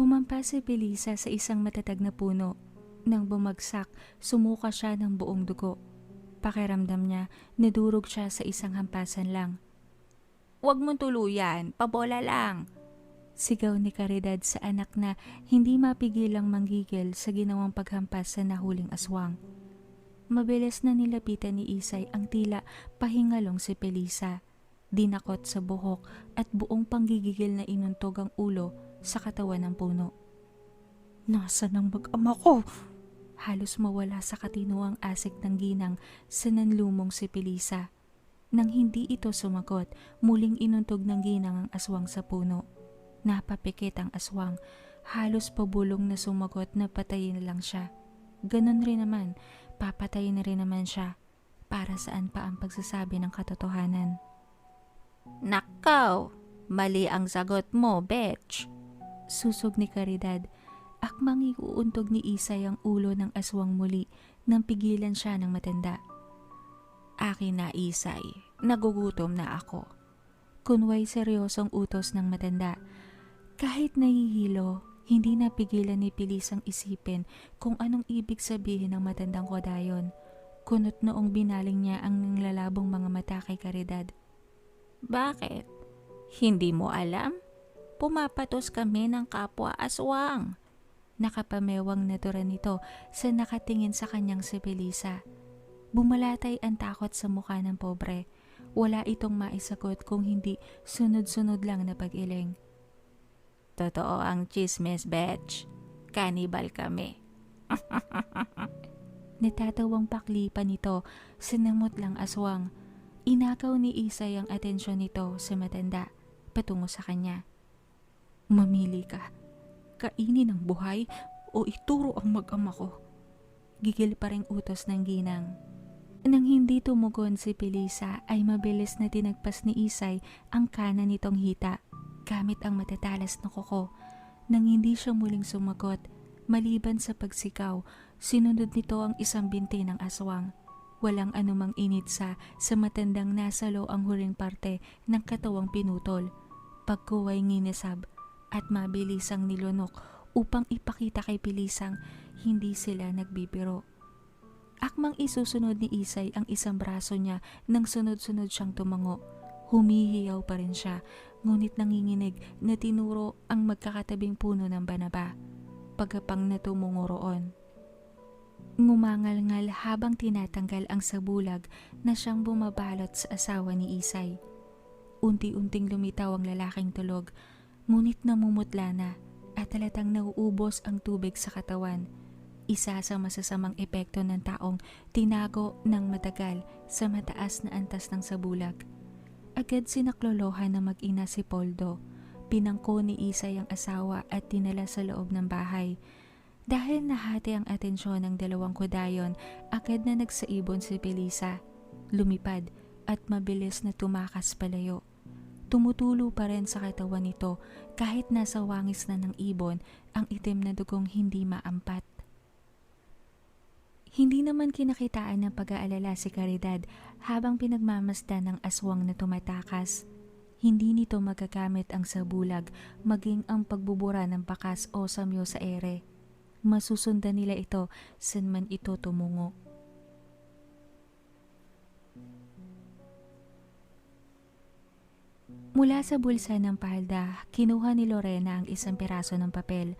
Humampa si Belisa sa isang matatag na puno. Nang bumagsak, sumuka siya ng buong dugo. Pakiramdam niya, nadurog siya sa isang hampasan lang. Huwag mong tuluyan, pabola lang. Sigaw ni Caridad sa anak na hindi mapigilang manggigil sa ginawang paghampas sa nahuling aswang. Mabilis na nilapitan ni Isay ang tila pahingalong si Pelisa. Dinakot sa buhok at buong panggigigil na inuntog ang ulo sa katawan ng puno. Nasaan ang mag-ama ko? Halos mawala sa katinuang asik ng ginang sa nanlumong si Pelisa. Nang hindi ito sumagot, muling inuntog ng ginang ang aswang sa puno. Napapikit ang aswang, halos pabulong na sumagot na patayin na lang siya. Ganon rin naman, papatayin na rin naman siya. Para saan pa ang pagsasabi ng katotohanan? Nakaw, mali ang sagot mo, bitch. Susog ni Caridad. Akmang iuuntog ni Isay ang ulo ng aswang muli nang pigilan siya ng matanda. Akin na, Isay. Nagugutom na ako. Kunway seryosong utos ng matanda. Kahit nahihilo, hindi napigilan ni Pilis ang isipin kung anong ibig sabihin ng matandang kodayon. Kunot noong binaling niya ang nanglalabong mga mata kay Caridad. Bakit? Hindi mo alam? Pumapatos kami ng kapwa aswang. Nakapamewang natura nito sa nakatingin sa kanyang si Belisa. Bumalatay ang takot sa mukha ng pobre. Wala itong maisagot kung hindi sunod-sunod lang na pag-iling. Totoo ang chismes, bitch. Cannibal kami. Natatawang paklipan nito, sinamot lang aswang. Inakaw ni Isay ang atensyon nito sa matanda patungo sa kanya. Mamili ka. Kainin ang buhay o ituro ang mag-ama ko. Gigil pa rin utos ng ginang. Nang hindi tumugon si Pilisa ay mabilis na tinagpas ni Isay ang kanan nitong hita gamit ang matatalas na kuko. Nang hindi siya muling sumagot, maliban sa pagsigaw, sinunod nito ang isang binti ng aswang. Walang anumang initsa sa matandang nasalo ang huling parte ng katawang pinutol. Pagkuway nginisab at mabilisang nilunok upang ipakita kay Pilisang hindi sila nagbibiro. Akmang isusunod ni Isay ang isang braso niya nang sunod-sunod siyang tumango. Humihiyaw pa rin siya, ngunit nanginginig na tinuro ang magkakatabing puno ng banaba. Pagkapang natumungo roon. Ngumangal-ngal habang tinatanggal ang sabulag na siyang bumabalot sa asawa ni Isay. Unti-unting lumitaw ang lalaking tulog, ngunit namumutla na at talatang nauubos ang tubig sa katawan. Isa sa masasamang epekto ng taong tinago ng matagal sa mataas na antas ng sabulag. Agad sinaklolohan na mag-ina si Poldo. Pinangko ni Isay ang asawa at dinala sa loob ng bahay. Dahil nahati ang atensyon ng dalawang kudayon, agad na nagsaibon si Belisa. Lumipad at mabilis na tumakas palayo. Tumutulo pa rin sa katawan nito kahit nasa wangis na ng ibon ang itim na dugong hindi maampat. Hindi naman kinakitaan ng pag-aalala si Caridad habang pinagmamasdan ng aswang na tumatakas. Hindi nito magagamit ang sabulag maging ang pagbubura ng bakas o samyo sa ere. Masusundan nila ito saan man ito tumungo. Mula sa bulsa ng palda, kinuha ni Lorena ang isang piraso ng papel.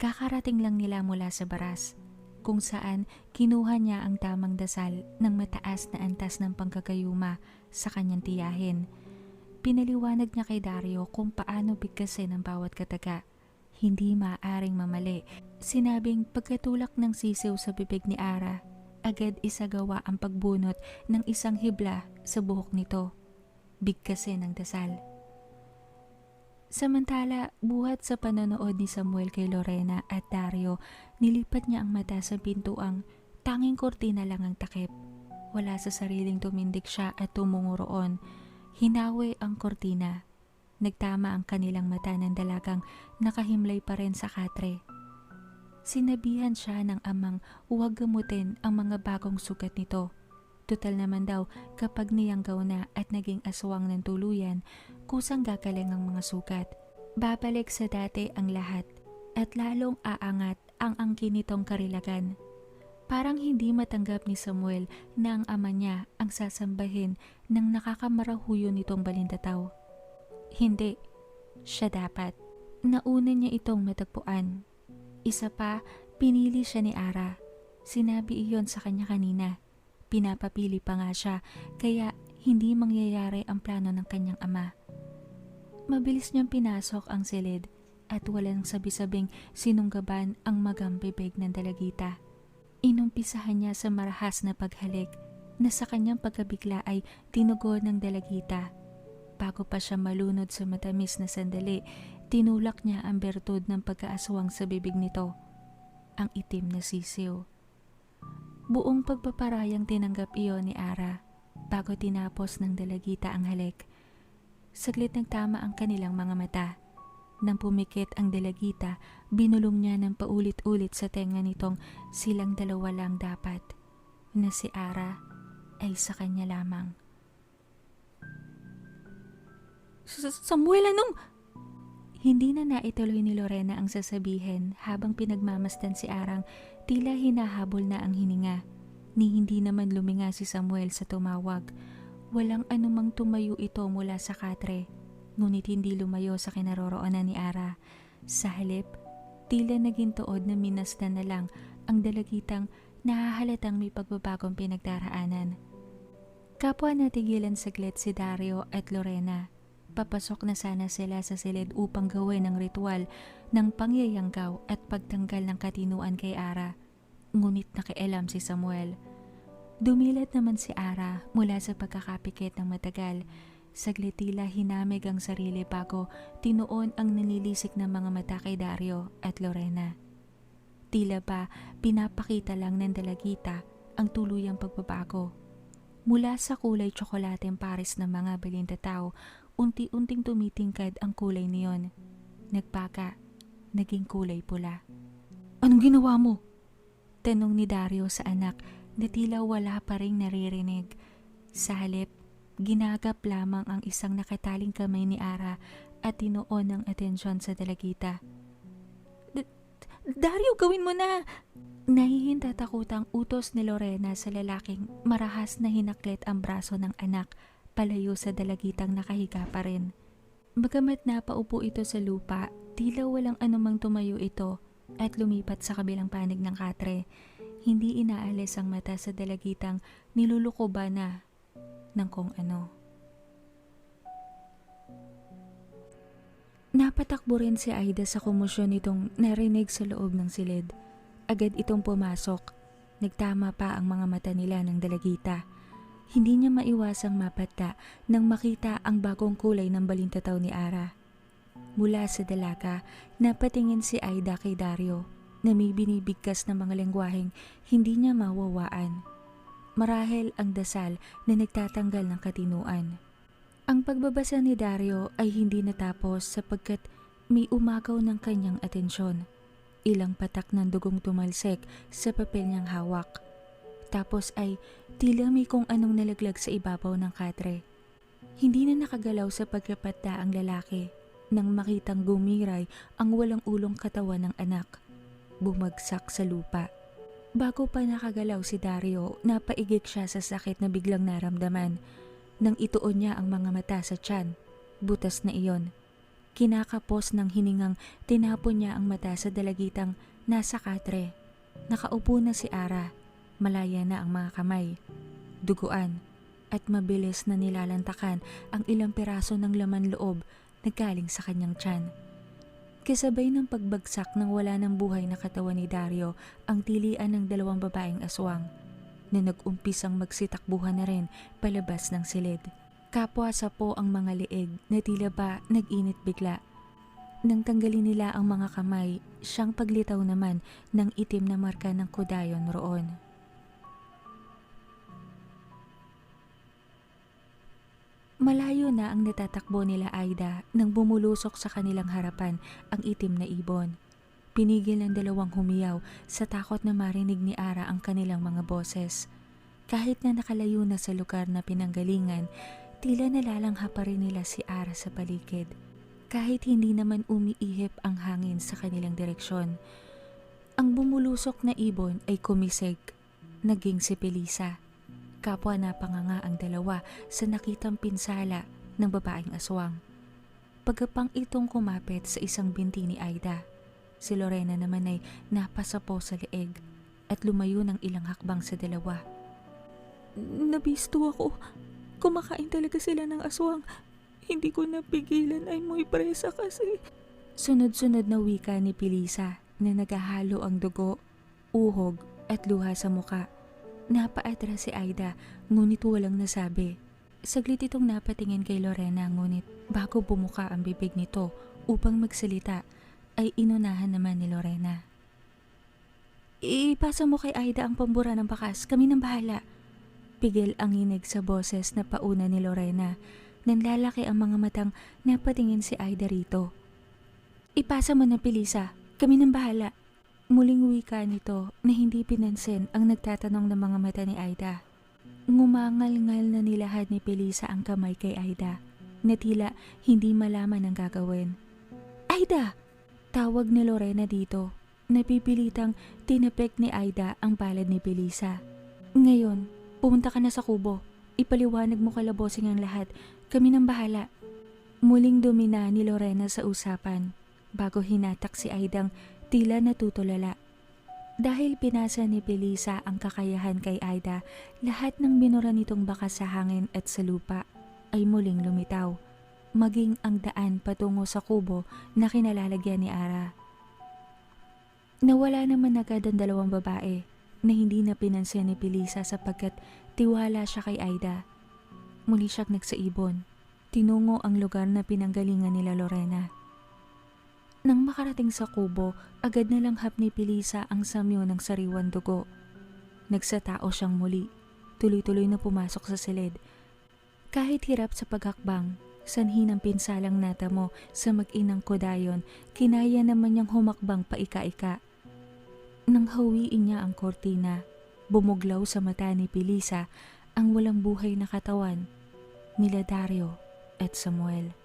Kakarating lang nila mula sa baras, kung saan kinuha niya ang tamang dasal ng mataas na antas ng pangkagayuma sa kanyang tiyahin. Pinaliwanag niya kay Dario kung paano bigkasin ang bawat kataga. Hindi maaaring mamali. Sinabing pagkatulak ng sisiw sa bibig ni Ara, agad isagawa ang pagbunot ng isang hibla sa buhok nito. Bigkasin ang dasal. Samantala, buhat sa panonood ni Samuel kay Lorena at Dario, nilipat niya ang mata sa pintuang tanging kortina lang ang takip. Wala sa sariling tumindig siya at tumungo roon. Hinawi ang kortina. Nagtama ang kanilang mata ng dalagang nakahimlay pa rin sa katre. Sinabihan siya ng amang huwag gamutin ang mga bagong sugat nito. Tutal naman daw kapag niyanggaw na at naging aswang ng tuluyan, kusang gagaling ang mga sugat. Babalik sa dati ang lahat at lalong aangat ang angkin nitong karilagan. Parang hindi matanggap ni Samuel na ang ama niya ang sasambahin ng nakakamarahuyo nitong balintataw. Hindi, siya dapat. Nauna niya itong matagpuan. Isa pa, pinili siya ni Ara. Sinabi iyon sa kanya kanina. Pinapapili pa nga siya, kaya hindi mangyayari ang plano ng kanyang ama. Mabilis niyang pinasok ang silid at walang sabi-sabing sinunggaban ang magambibig ng dalagita. Inumpisahan niya sa marahas na paghalik na sa kanyang pagkabigla ay tinugo ng dalagita. Bago pa siya malunod sa matamis na sandali, tinulak niya ang bertud ng pagkaaswang sa bibig nito, ang itim na sisiw. Buong pagpaparayang tinanggap iyon ni Ara bago tinapos ng dalagita ang halik. Saglit nagtama ang kanilang mga mata. Nang pumikit ang dalagita, binulong niya ng paulit-ulit sa tenga nitong silang dalawa lang dapat, na si Ara ay sa kanya lamang. Samuel, anong... Hindi na naituloy ni Lorena ang sasabihin habang pinagmamasdan si Arang tila hinahabol na ang hininga. Ni hindi naman luminga si Samuel sa tumawag. Walang anumang tumayo ito mula sa katre, ngunit hindi lumayo sa kinaroroonan ni Ara. Sa halip, tila naging tuod na minasdan na lang ang dalagitang nahahalatang may pagbabagong pinagdaraanan. Kapwa natigilan saglit si Dario at Lorena. Papasok na sana sila sa silid upang gawin ang ritual ng pangyayanggaw at pagtanggal ng katinuan kay Ara. Ngunit nakialam si Samuel. Dumilat naman si Ara mula sa pagkakapikit ng matagal. Saglit tila hinamig ang sarili bago tinuon ang nanilisik ng mga mata kay Dario at Lorena. Tila ba pinapakita lang ng dalagita ang tuluyang pagbabago. Mula sa kulay tsokolateng pares ng mga balintatao, unti-unting tumitingkad ang kulay niyon. Nagpaka, naging kulay pula. Anong ginawa mo? Tanong ni Dario sa anak na tila wala pa rin naririnig. Sa halip, ginagap lamang ang isang nakataling kamay ni Ara at tinuon ng atensyon sa dalagita. Dario, gawin mo na! Nahihintatakutang utos ni Lorena sa lalaking marahas na hinaklit ang braso ng anak palayo sa dalagitang nakahiga pa rin. Bagamat napaupo ito sa lupa, tila walang anumang tumayo ito at lumipat sa kabilang panig ng katre. Hindi inaalis ang mata sa dalagitang niluluko ba na ng kung ano. Napatakbo rin si Aida sa komosyon nitong narinig sa loob ng silid. Agad itong pumasok. Nagtama pa ang mga mata nila ng dalagita. Hindi niya maiwasang mapata nang makita ang bagong kulay ng balintataw ni Ara. Mula sa dalaga, napatingin si Aida kay Dario na may binibigkas na mga lengguaheng hindi niya mawawaan. Marahil ang dasal na nagtatanggal ng katinuan. Ang pagbabasa ni Dario ay hindi natapos sapagkat may umagaw ng kanyang atensyon. Ilang patak ng dugong tumalsek sa papel niyang hawak. Tapos ay tila may kung anong nalaglag sa ibabaw ng katre. Hindi na nakagalaw sa pagkapata ang lalaki nang makitang gumiray ang walang ulong katawan ng anak. Bumagsak sa lupa. Bago pa nakagalaw si Dario, napaigik siya sa sakit na biglang naramdaman. Nang ituon niya ang mga mata sa tiyan, butas na iyon. Kinakapos ng hiningang tinapon niya ang mata sa dalagitang nasa katre. Nakaupo na si Ara, malaya na ang mga kamay, duguan, at mabilis na nilalantakan ang ilang piraso ng laman loob na galing sa kanyang tiyan. Kasabay ng pagbagsak ng wala ng buhay na katawan ni Dario ang tilian ng dalawang babaeng aswang na nag-umpisang magsitakbuhan na rin palabas ng silid. Kapwa sa po ang mga liig na tila ba nag-init bigla. Nang tanggalin nila ang mga kamay, siyang paglitaw naman ng itim na marka ng kudayon roon. Malayo na ang natatakbo nila Aida nang bumulusok sa kanilang harapan ang itim na ibon. Pinigil ng dalawang humiyaw sa takot na marinig ni Ara ang kanilang mga boses. Kahit na nakalayo na sa lugar na pinanggalingan, tila nalalangha pa rin nila si Ara sa paligid. kahit hindi naman umiihip ang hangin sa kanilang direksyon. Ang bumulusok na ibon ay kumisig, naging si Pelisa. Kapwa na panganga ang dalawa sa nakitang pinsala ng babaeng aswang. Pagkapang itong kumapit sa isang binti ni Aida, si Lorena naman ay napasapo sa leeg at lumayo ng ilang hakbang sa dalawa. Nabisto ako. Kumakain talaga sila ng aswang. Hindi ko napigilan ay muy presa kasi. Sunod-sunod na wika ni Pilisa na nagahalo ang dugo, uhog at luha sa muka. Napaatras si Aida ngunit walang nasabi. Saglit itong napatingin kay Lorena ngunit bago bumuka ang bibig nito upang magsalita ay inunahan naman ni Lorena. Ipasa mo kay Aida ang pambura ng bakas. Kami nang bahala. Pigil ang inig sa boses na pauna ni Lorena. Nanlalaki ang mga matang napatingin si Aida rito. Ipasa mo na Pilisa. Kami nang bahala. Muling wika nito na hindi pinansin ang nagtatanong ng mga mata ni Aida. Ngumangal-ngal na nilahad ni Pilisa ang kamay kay Aida na tila hindi malaman ang gagawin. Aida! Tawag ni Lorena dito. Napipilitang tinapik ni Aida ang palad ni Pilisa. Ngayon, pumunta ka na sa kubo. Ipaliwanag mo kalabosing ang lahat. Kami nang bahala. Muling dumina ni Lorena sa usapan bago hinatak si Aidang tila natutulala. Dahil pinasa ni Pelisa ang kakayahan kay Aida, lahat ng binura nitong bakas sa hangin at sa lupa ay muling lumitaw, maging ang daan patungo sa kubo na kinalalagyan ni Ara. Nawala naman agad ang dalawang babae na hindi na pinansin ni Pelisa sapagkat tiwala siya kay Aida. Muli siyang nagsaibon. Tinungo ang lugar na pinanggalingan nila Lorena. Nang makarating sa kubo, agad na langhap ni Pilisa ang samyo ng sariwan dugo. Nagsatao siyang muli. Tuloy-tuloy na pumasok sa silid. Kahit hirap sa paghakbang, sanhi ng pinsalang natamo sa mag-inang kodayon, kinaya naman niyang humakbang paika-ika. Nang hawiin niya ang kortina, bumuglaw sa mata ni Pilisa ang walang buhay na katawan nila Dario at Samuel.